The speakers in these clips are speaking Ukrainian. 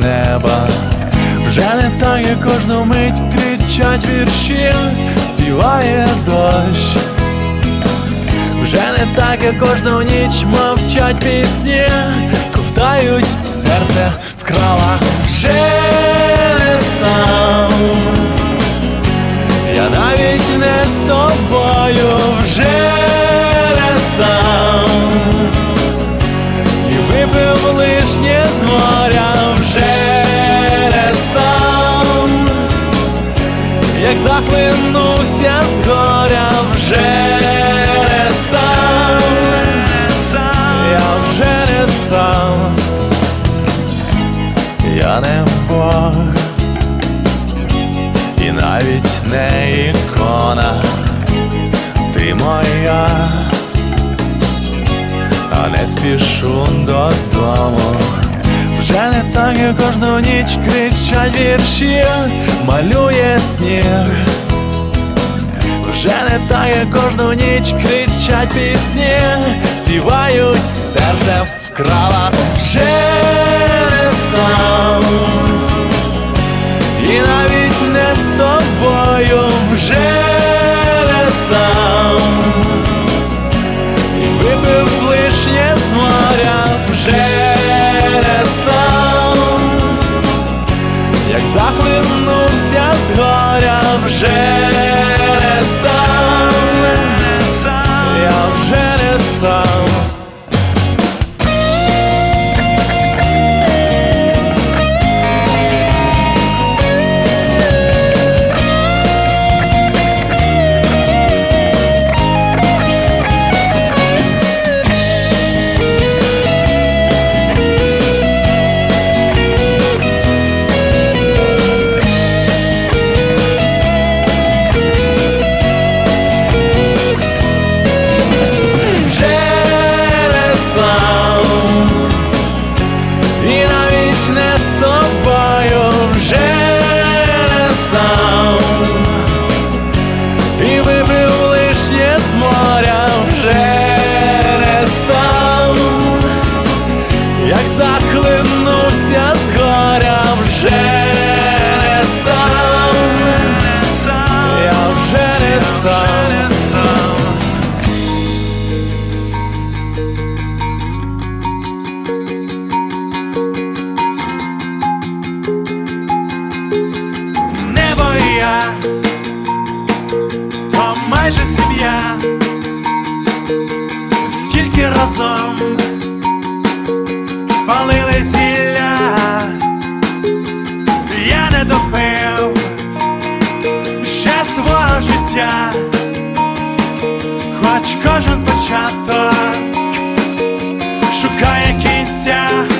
неба, вже літає кожну мить, кричать вірші, співає дощ, вже не так, як кожну ніч мовчать пісні, ковтають серце вкрала вже не сам, я навіть не з тобою. вірші малює сніг, вже не тає кожну ніч, кричать пісні, співають серце вкрала вже. майже сім'я, скільки разом спалили зілля, я не допив ще свого життя, хоч кожен початок шукає кінця.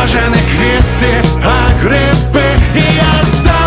може не квіти, а гриби і я знаю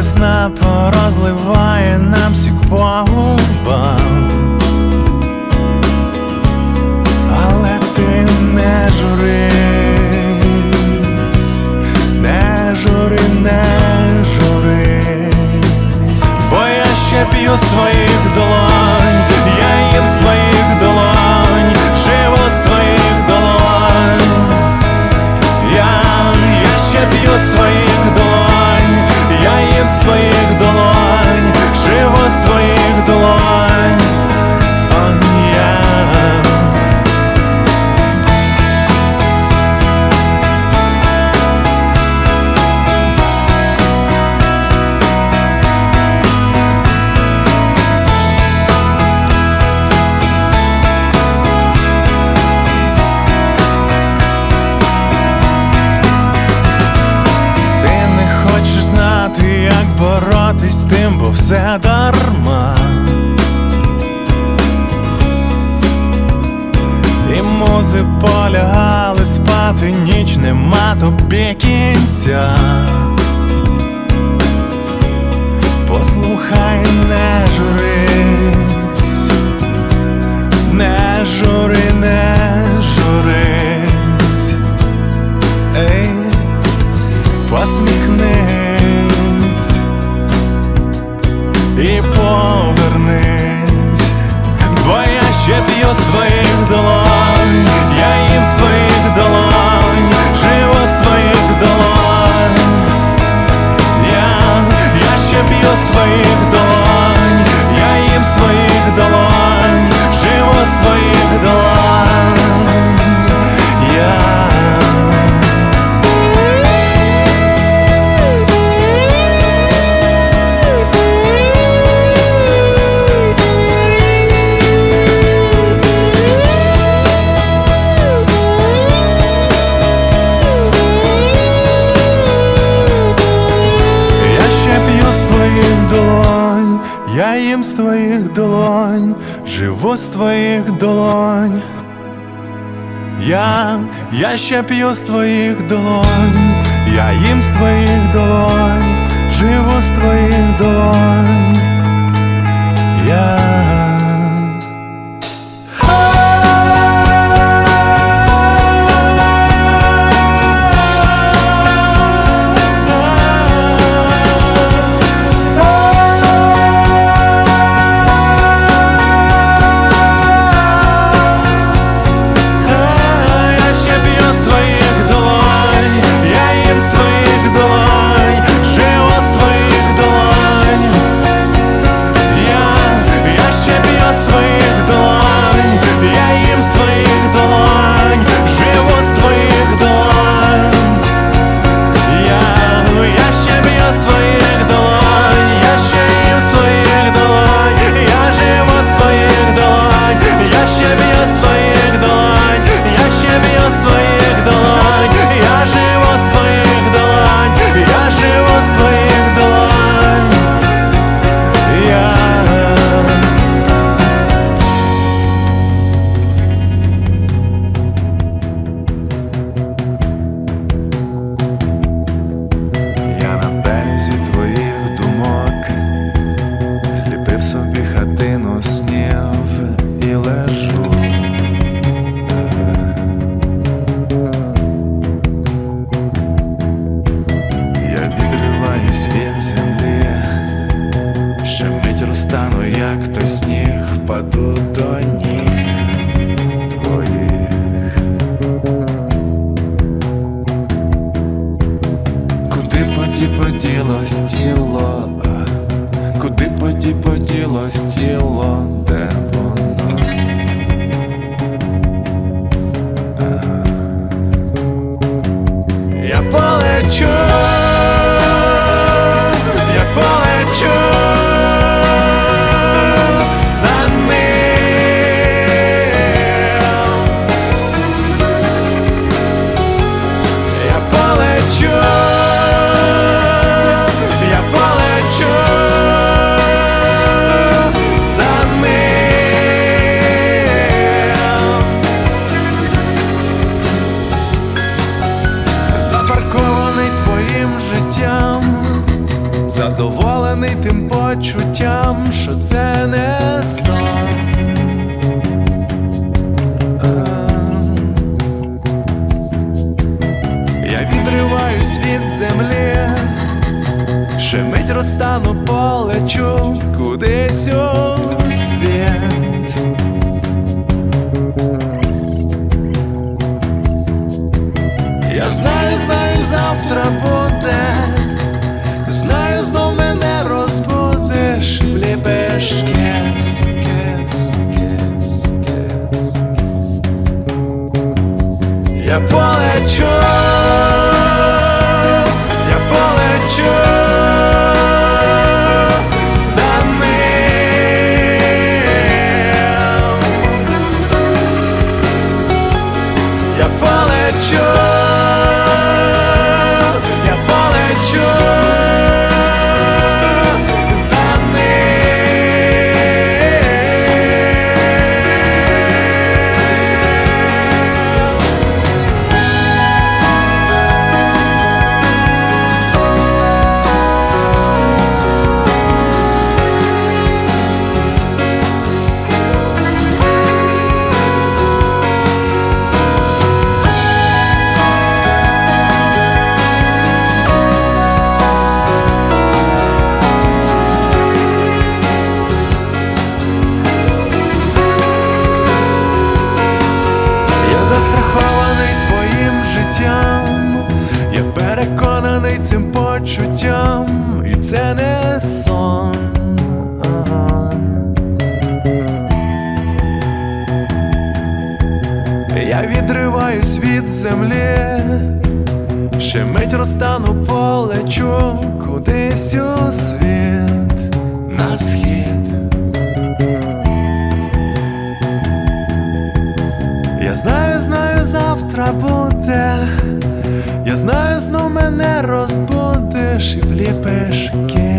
весна порозливає нам сік погубам але ти не журись, не жури, не журись, бо я ще п'ю з твоїх долонь. explain nickname тепло з твоїх долонь, я, я ще п'ю з твоїх долонь, я їм з твоїх долонь, живу з твоїх долонь. Я що це не. Я полечу. ще мить розтану полечу кудись у світ на схід. Я знаю, знаю, завтра буде, я знаю, знов мене розбудеш і вліпиш кіт.